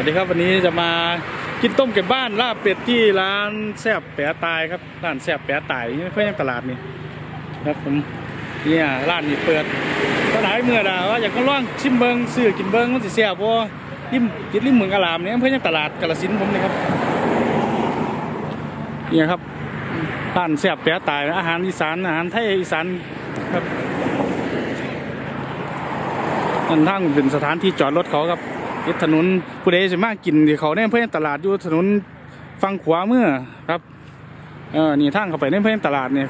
วัสดีครับวันนี้จะมากินต้มเก็บบ้านลาบเป็ดที่ร้านแซบแปะตายครับร้านแซบแปะตายนี่เพื่อนตลาดนี่ครับผมเนี่ยร้านนี้เปิดก็หลายเมื่อดาว่าอยากก็ล่องชิมเบิงซื้อกินเบิงมันสิแซ่บบ่ริมติดริมเมืองกะลามเนี่ยเพื่อนยังตลาดกาฬสินผมนี่ครับเนี่ยครับร้านแซบแปะตายอาหารอีสานอาหารไทยอีสานครับนั่นทางเป็นสถานที่จอดรถเขาครับ ติดถนนผู้ใดจะมากินที่เขาในเพื่อนตลาดอยู่ถนนฝั่งขวามือครับเออนี่ทางเข้าไปในเพื่อนตลาดเนี่ย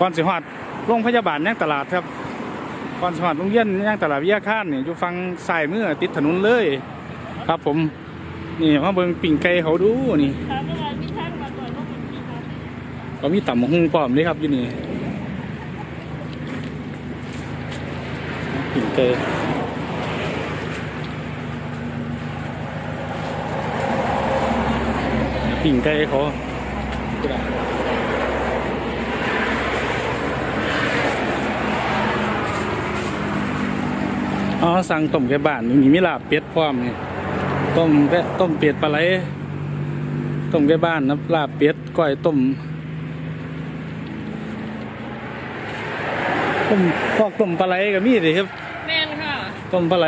ก่อนสิฮอดโรงพยาบาลย่างตลาดครับก่อนสิฮอดโรงเรียนย่างตลาดวิทยาคารเนี่ยอยู่ฝั่งซ้ายเมื่อติดถนนเลย ครับผมนี่มาเบิ่งปิ่งไก่เขาดูนี่ถามว่ามีท่านมาก่อนว่ามันมีครับเขามีต่ำมะฮุ่งป้อมด้วยครับอยู่นี่ปิ่งไก่ ปิ่งไก่เขาอ๋อสั่งต้มไก่บ้านนี่มีลาบเป็ดพร้อมนี่ต้มแกะต้มเป็ดปลาไหลต้มไก่บ้านนะลาบเป็ดก้อยต้มต้มพอกต้มปลาไหลก็มีสิครับแม่นค่ะต้มปลาไหล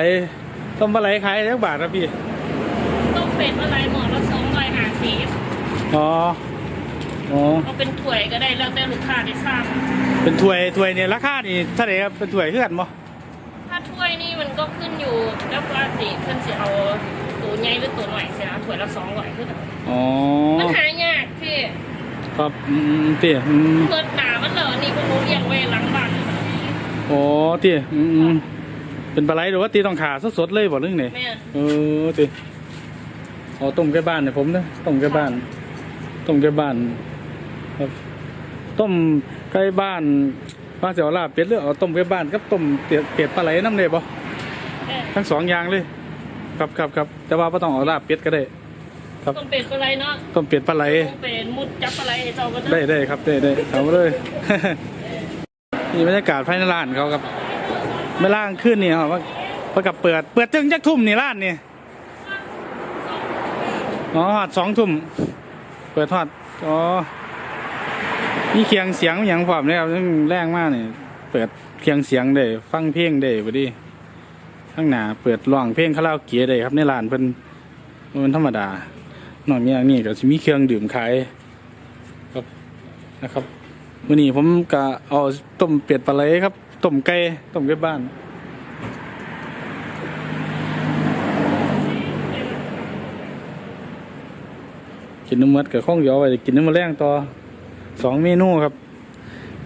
ต้มปลาไหลขายจักบาทครับพี่ ต้มเป็ดอะไรหมอละสองร้อยห้าสิบ อ๋อ อ๋อ เอาเป็นถ้วยก็ได้แล้วแต่ลูกค้าได้สั่งเป็นถ้วยถ้วยเนี่ยราคานี่เท่าไหร่ครับเป็นถ้วยเพื่อนบ่ถ้าถ้วยนี่มันก็ขึ้นอยู่แล้วว่าสิเพิ่นสิเอาตัวใหญ่หรือตัวหน่อยสินะถ้วยละสองร้อยคือกันอ๋อ มันหายากพี่ครับอืมเตี้ยอืมเปิดหนามันเหรอนี่พวกหนูเลี้ยงไว้หลังบ้านเลยค่ะอ๋อเตี้ยอืมอืมเป็นปลาไหลหรือว่าตีต้องขาสดๆเลยบ่เรื่องไหนแม่นเออเตี้ยอ๋อต้มแก่บ้านเนี่ยผมนะต้มแก่บ้าน ต้มแก่บ้านครับ ต้มไก่บ้านว่าจะเอาลาบเป็ดหรือเอาต้มไก่บ้านกับต้มเตี๋ยเป็ดปลาไหลน้ำเลยบ่แม่นทั้งสองอย่างเลย ครับครับครับแต่ว่าไม่ต้องเอาลาบเป็ดก็ได้ครับต้มเป็ดอะไรเนาะต้มเป็ดปลาไหลต้มเป็ดมุดจับอะไรให้เจ้าก็ได้ได้ได้ครับได้ได้เอามาเลยนี่บรรยากาศภายในร้านเขาครับไม่ล่างขึ้นนี่ครับว่าประกับเปิด เปิดจึงจักทุ่มนี่ร้านนี่อ๋อหอดสองทุ่ม เปิดทอด อ๋อนี่เคียงเสียงอย่างความเลยครับซึ่งแรงมากเนี่ยเปิดเคียงเสียงได้ฟังเพลงได้พอดีข้างหน้าเปิดร้องเพลงคาราโอเกะได้ครับในร้านเพิ่นมันธรรมดานอกจากนี้ก็จะมีเครื่องดื่มขายครับนะครับวันนี้ผมก็เอาต้มเป็ดปลาไหลครับต้มไก่ต้มไก่บ้าน กินน้ำมัดกับข้องเดียวไปกินน้ำมะแรงต่อสองเมนูครับ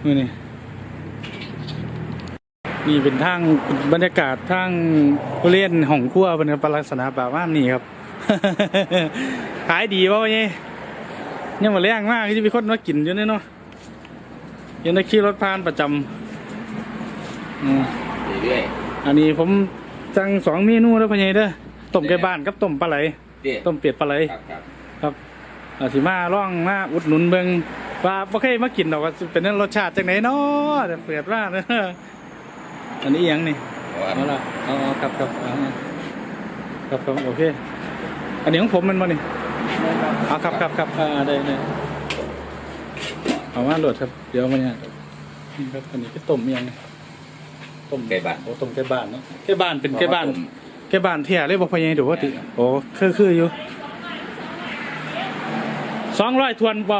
นี่นี่นี่เป็นทางบรรยากาศทางผู้เล่นห้องครัวเป็นปลักษณะแบบว่านี่ครับขายดีป่ะวะเนี่ยยังมาแรงมากที่มีคนมากินอยู่เนี่ยเนาะยังได้ขี่รถผ่านประจำอืมเรื่อยอันนี้ผมสั่งสองเมนูแล้วพ่อใหญ่เด้อต้มไก่บ้านกับต้มปลาไหลๆเตี้ยต้มเป็ดปลาไหล ครับครับครับอาสิมาล่องมาอุดหนุนเบิงว่าบ่เคยมากินดอกว่าสิเป็นรสชาติจังไหนเนาะแต่เปิดว่าเนอะอันนี้อิหยังนี่เพราะว่าเอาละเอาเอาครับครับเอาเอาครับครับโอเค อันนี้ของผมมันมานี่เอาครับครับครับอ่าได้ได้เอามาโหลดครับ เดี๋ยวมันเนี่ยนี่ครับอันนี้ก็ต้มอิหยังนี่ต้มไก่บ้าน โอ้ต้มไก่บ้านเนาะไก่บ้านเป็นไก่บ้านต้มแค่บ้านเที่ยเลยบอกพะยังดูว่าติโอ้คือคืออยู่ สองร้อยทวนป่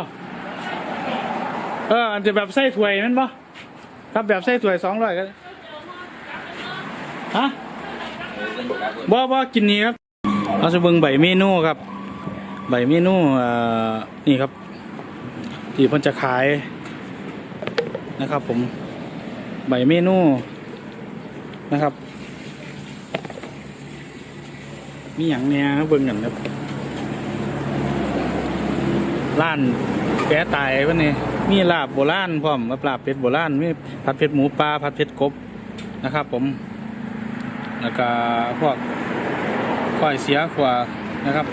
เอออันจะแบบไส้ถวยแมันป่ครับแบบไส้ถวยสองร้อยกันฮะบ่บ่กินนี้ครับเอาจะเบิ่งใบเมนูครับ ใบเมนูเอ่อนี่ครับ ที่เพิ่นจะขายนะครับ ผมใบเมนูนะครับ มีอย่างเนี้ยเบิ่งกันครับ ร้านแกตายวันนี้มีลาบโบราณพร้อมกับลาเป็ดโบราณมีผัดเผ็ดหมูปลาผัดเผ็ดกบนะครับ ผมแล้วก็พวกก้อยเสียขวานะครับ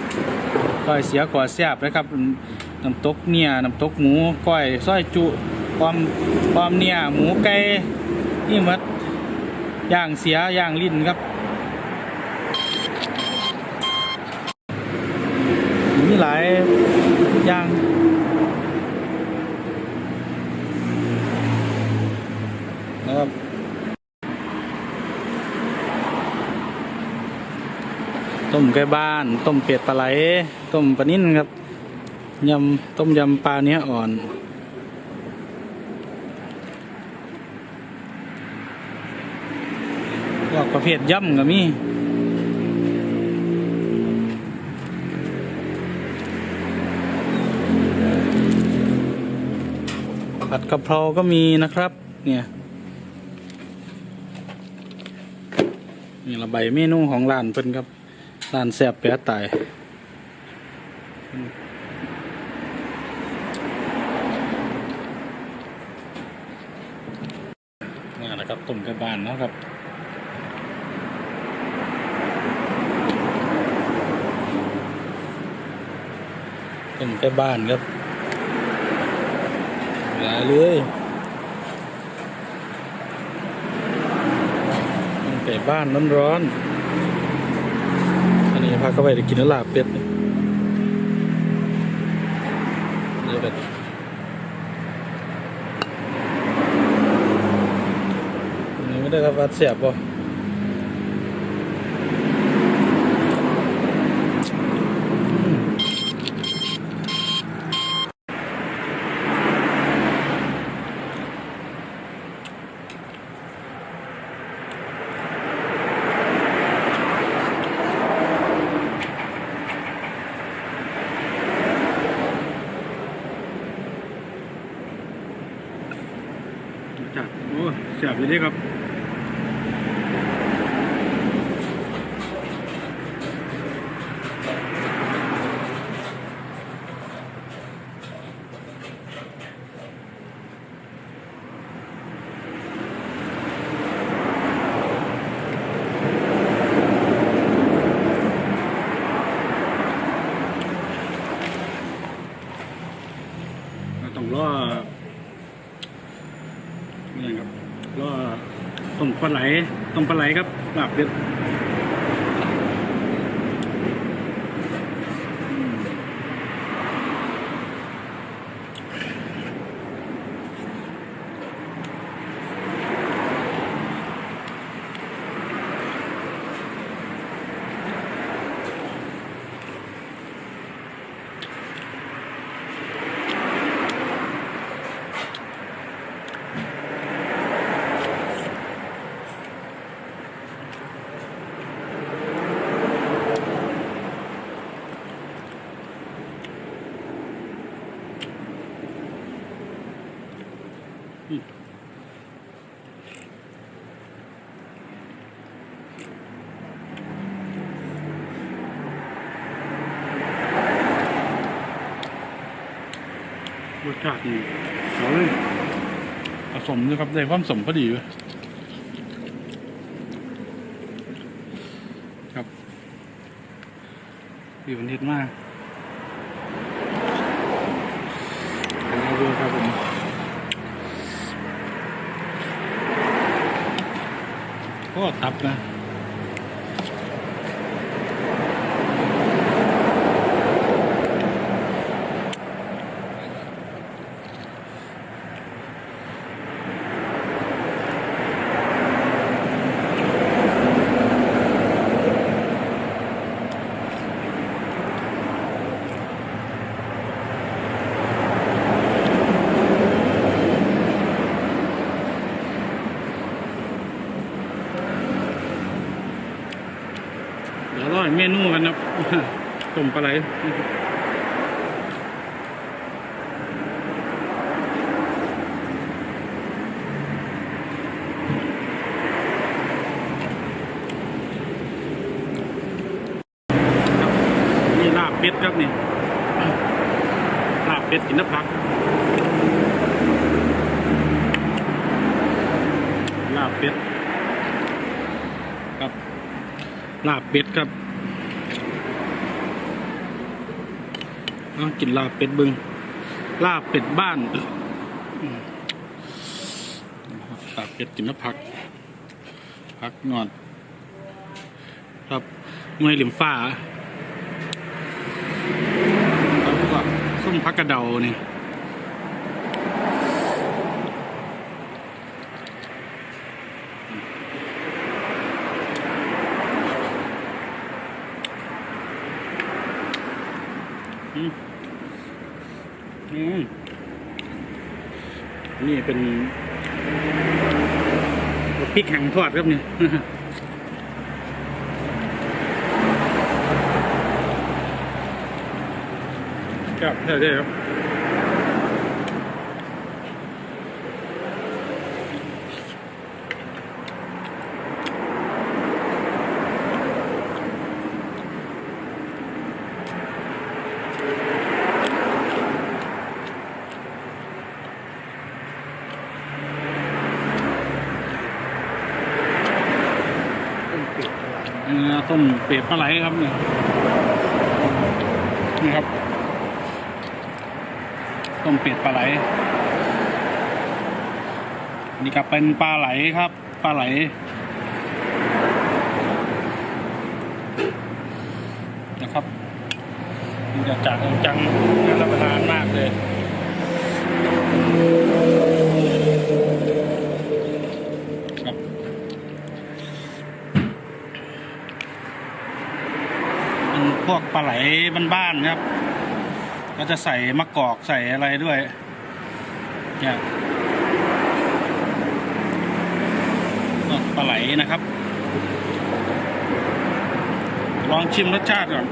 ก้อยเสียขวาแซ่บนะครับน้ำตกเนี่ยน้ำตกหมูก้อยส้อยจุความความเนี่ยหมูไก่นี่มัดย่างเสียย่างลิ้นครับหลาย ยางนะครับต้มไก่บ้าน ต้มเป็ดปลาไหล ต้มปลานิ่นครับยำต้มยำปลาเนื้ออ่อน พวกประเภทย่ำก็มี ผัดกะเพราก็มีนะครับ เนี่ยนี่ละใบเมนูของร้านเพิ่นครับร้านแซ่บแปะตายนี่แหละครับต้มไก่บ้านเนาะครับต้มไก่บ้านครับ หลาเลยไก่บ้านร้อนๆอันนี้พาเข้าไปกินแล้ำลาบเป็ดเนี่ยเดี๋ยวแบบนี่ไม่ได้ครับวัดเสียบป่ะ จัดโอ้เสียบอยู่นี่ครับ เราต้องรอนี่ครับรอต้มปลา ไหลต้มปลาไหลครับลาบเด็ด รสชาติดีเอาเลยผสมนะครับได้ความสมพอดีเลยครับดีวันเทศมากเอาดูครับผม ก็ตับนะ เดี๋ยวรออีกเมนูกันนะ ต้ม ปลาไหลนี่ลาบเป็ดครับนี่ลาบเป็ดกินน้ำผักลาบเป็ดครับลาบเป็ดครับ เอากินลาบเป็ดบึง ลาบเป็ดบ้านลาบเป็ดกินน้ำผัก ผักนอนครับเมื่อยหลิมฟ้ากกระเดานี่มอืม นี่เป็นพริกแห้งทอดครับเนี่ยครับได้ครับเนื้อ ต้มเป็ดปลาไหลครับนี่นี่ครับต้มเป็ดปลาไหลนี่ก็เป็นปลาไหลครับปลาไหลนะครับมันจะจังจังน่ารับประทานมากเลย วกปลาไหลบ้านๆครับ ก็จะใส่มะกอกใส่อะไรด้วย เนี่ยปลาไหลนะครับ ลองชิมรสชาติก่อน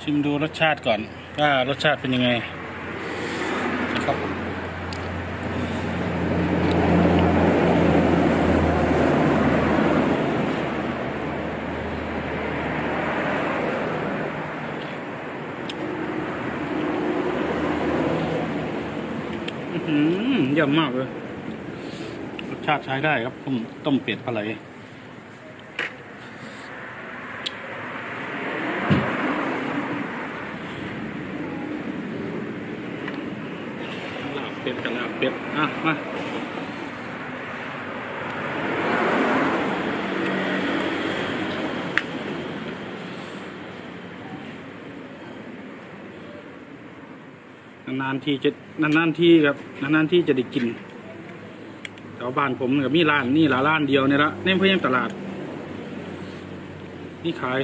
ชิมดูรสชาติก่อนว่ารสชาติเป็นยังไงนะครับ อื้อหือเยี่ยมมากเลยรสชาติใช้ได้ครับ ต้มต้มเป็ดปลาไหลลาบเป็ดกับลาบเป็ด อะ มานานๆทีจะ นานๆทีครับนานๆที่จะได้กินแถวบ้านผมกับมีร้านนี่ละร้านเดียวเนี่ยละในเพื่อนตลาด นี่ขาย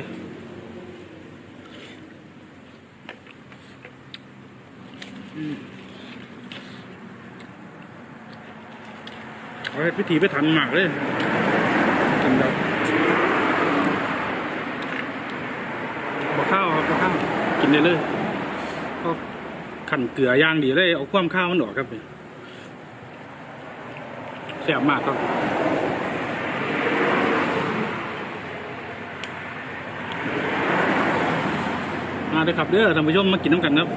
อืมเอาให้พิธีไปทันมากเลยกินแบบบะข้าวครับบะข้าวกินได้เลยก็ ขันเกลือย่างดีเลย เอาความข้าวมันออกครับนี่แซ่บมากครับมาเลยครับเด้อท่านผู้ชมมากินน้ำกันครับ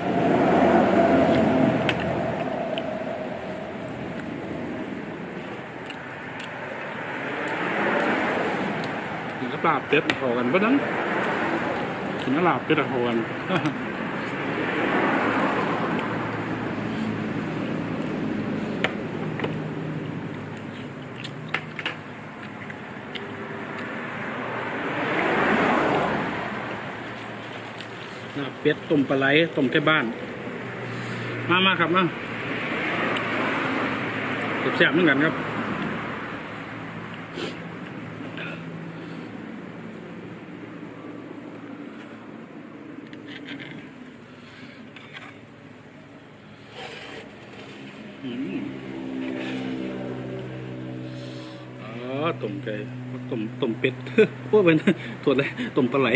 กินกับลาเป็ดพอกันปะนั้นกินกับลาบเป็ดพอกัน เป็ดต้มปลาไหลต้มแค่บ้าน มามาครับมาแซ่บๆเหมือนกันครับอ๋อต้มไก่ต้มต้มเป็ดพวกเป็นตัวอะไรต้มปลาไหล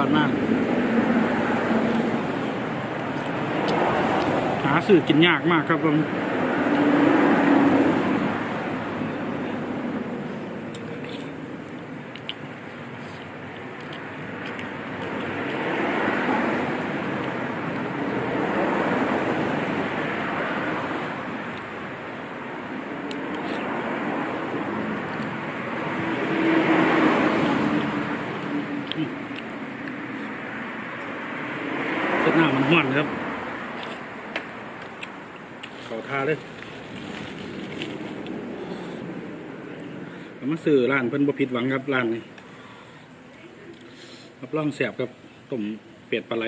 อดมาก หาสื่อกินยากมากครับผม มันห้วนครับ เขาทาเลยมาซื้อร้านเพิ่นบ่ผิดหวังครับร้านนี้รับรองแสบครับต้มเป็ดปลาไหล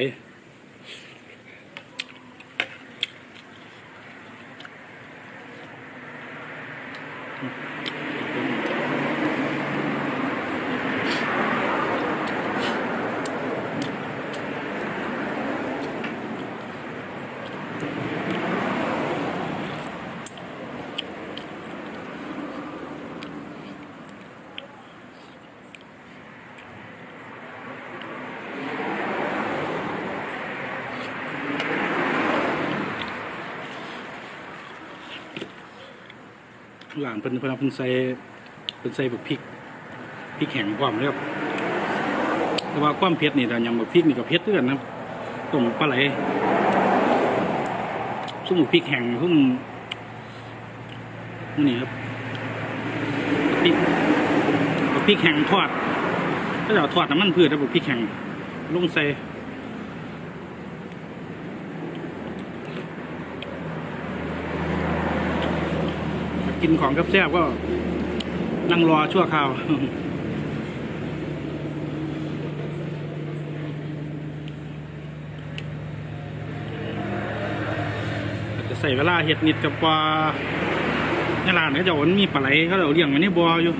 ร้านเพิ่นเพิ่นเอาเพิ่นใส่เพิ่นใส่แบักพริกพริกแห้งพร้อมเลยครับแต่ว่าความเผ็ดนี่แต่ยำบักพริกนี่ก็เผ็ดเตือนครับต้มปลาไหลซุ่มพริกแห้งซุ่มนี่ครับบักพริกพริกแห้งทอดก็จะเอาทอดน้ำมันพืชแล้วบักพริกแห้งลงใส่ กินของแซ่บก็นั่งรอชั่วคราว จะใส่เวลาเห็ดนิดกับปลาในร้านเขาจะมันมีปลาไหลเขาจะเอาเลี้ยงไว้ในบ่ออยู่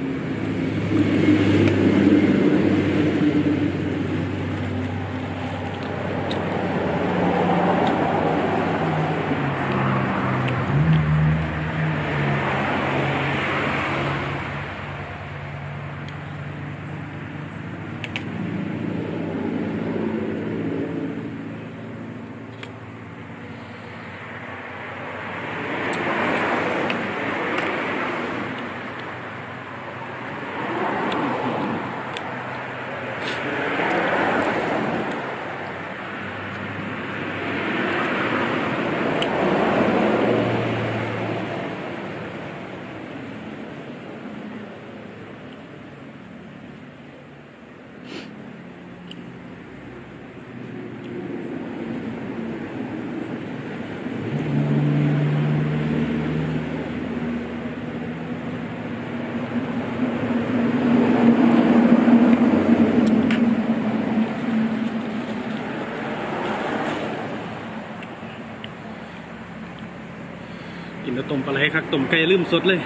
ปลาไหลครับต้มไก่ลืมสดเลย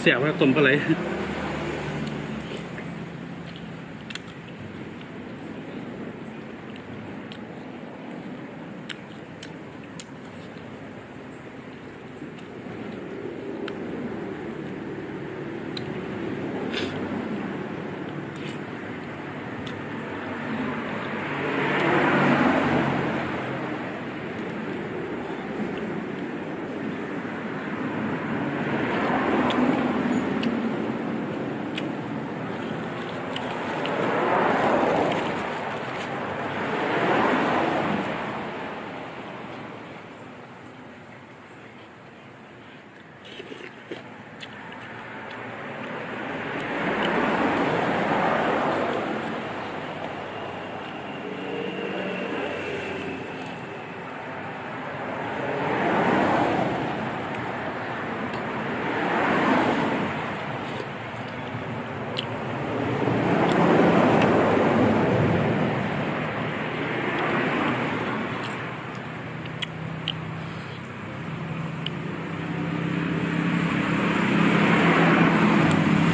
เสียบครับต้มปลาไหล